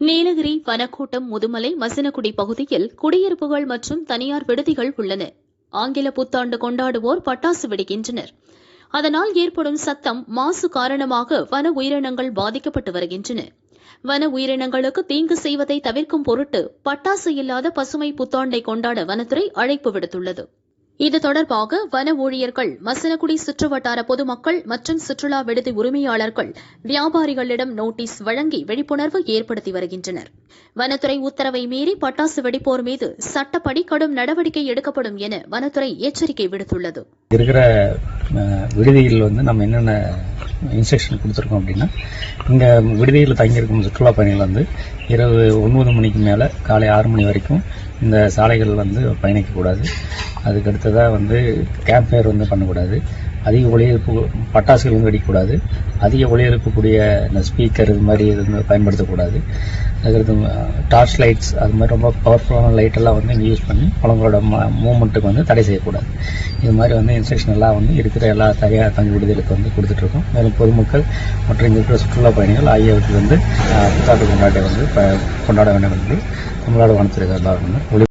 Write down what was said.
நீலகிரி வனக்கோட்டம் முதுமலை மசினகுடி பகுதியில் குடியிருப்புகள் மற்றும் தனியார் விடுதிகள் உள்ளன. ஆங்கில புத்தாண்டு கொண்டாடுவோர் பட்டாசு வெடிக்கின்றனர். அதனால் ஏற்படும் சத்தம் மாசு காரணமாக வன உயிரினங்கள் பாதிக்கப்பட்டு வருகின்றன. வன உயிரினங்களுக்கு தீங்கு செய்வதை தவிர்க்கும் பொருட்டு பட்டாசு இல்லாத பசுமை புத்தாண்டை கொண்டாட வனத்துறை அழைப்பு விடுத்துள்ளது. இது தொடர்பாக வன ஊழியர்கள் மசனகுடி சுற்றுவட்டார பொதுமக்கள் மற்றும் சுற்றுலா விடுதி உரிமையாளர்கள் வியாபாரிகளிடம் நோட்டீஸ் வழங்கி விழிப்புணர்வு ஏற்படுத்தி வருகின்றனர். வனத்துறை உத்தரவை மீறி பட்டாசு வெடிப்போர் மீது சட்டப்படி கடும் நடவடிக்கை எடுக்கப்படும் என வனத்துறை எச்சரிக்கை விடுத்துள்ளது. இருக்கிற அஹ், விடுதியில் வந்து நம்ம என்னென்ன இன்ஸ்ட்ரக்ஷன் கொடுத்துருக்கோம் அப்படின்னா இங்கே விடுதியில் தங்கியிருக்கும் சுற்றுலா பயணிகள் வந்து இரவு ஒன்பது மணிக்கு மேலே காலை ஆறு மணி வரைக்கும் இந்த சாலைகள் வந்து பயணிக்கக்கூடாது. அதுக்கு அடுத்ததாக வந்து கேம்ப் ஃபயர் வந்து பண்ணக்கூடாது. அதிக ஒளிபரப்பு பட்டாசுகள் வந்து வெடிக்கக்கூடாது. அதிக ஒளிபரப்பக்கூடிய இந்த ஸ்பீக்கர் இது மாதிரி இது வந்து பயன்படுத்தக்கூடாது. அதுக்கடுத்து டார்ச் லைட்ஸ் அது மாதிரி ரொம்ப பவர்ஃபுல்லான லைட்டெல்லாம் வந்து இங்கே யூஸ் பண்ணி அவங்களோட மூமெண்ட்டுக்கு வந்து தடை செய்யக்கூடாது. இது மாதிரி வந்து இன்ஸ்ட்ரக்ஷன் எல்லாம் வந்து இருக்கிற எல்லா தனியார் தங்கி விடுதலுக்கு வந்து கொடுத்துட்ருக்கோம். மேலும் பொதுமக்கள் மற்றும் இங்கே இருக்கிற சுற்றுலா பயணிகள் ஆகியவற்றில் வந்து அஹ், புத்தாண்டு கொண்டாட்டை வந்து ப- கொண்டாட வேண்டும் என்று தமிழ்நாடு வனத்திற்கு சார்பாக வந்து ஒளி